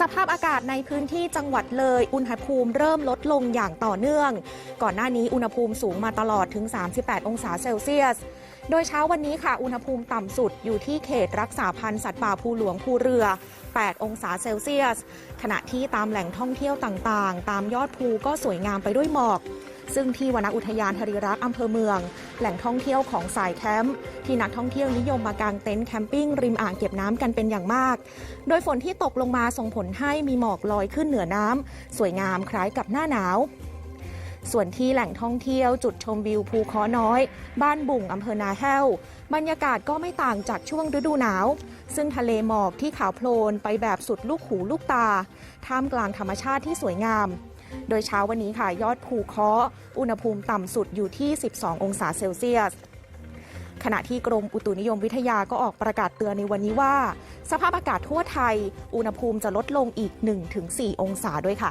สภาพอากาศในพื้นที่จังหวัดเลย อุณหภูมิเริ่มลดลงอย่างต่อเนื่อง ก่อนหน้านี้อุณหภูมิสูงมาตลอดถึง 38 องศาเซลเซียส โดยเช้าวันนี้ค่ะ อุณหภูมิต่ำสุดอยู่ที่เขตรักษาพันธุ์สัตว์ป่าภูหลวงภูเรือ 8 องศาเซลเซียส ขณะที่ตามแหล่งท่องเที่ยวต่างๆ ตามยอดภูก็สวยงามไปด้วยหมอก ซึ่งที่วนอุทยานธริรักษ์อำเภอเมือง แหล่งท่องเที่ยวของสายแคมป์ที่นักท่องเที่ยวนิยมมากางเต็นท์แคมปิ้งริมอ่างเก็บน้ำกันเป็นอย่างมาก โดยฝนที่ตกลงมาส่งผลให้มีหมอกลอยขึ้นเหนือน้ำสวยงามคล้ายกับหน้าหนาวส่วนที่แหล่งท่องเที่ยวจุดชมวิวภูค้อน้อย บ้านบุ่งอำเภอนาแห้ว บรรยากาศก็ไม่ต่างจากช่วงฤดูหนาว ซึ่งทะเลหมอกที่ขาวโพลนไปแบบสุดลูกหูลูกตา ท่ามกลางธรรมชาติที่สวยงาม โดยเช้าวันนี้ค่ะ ยอดภูเคาะอุณหภูมิต่ำสุดอยู่ที่ 12 องศาเซลเซียส ขณะที่กรมอุตุนิยมวิทยาก็ออกประกาศเตือนในวันนี้ว่า สภาพอากาศทั่วไทย อุณหภูมิจะลดลงอีก 1-4 องศาด้วยค่ะ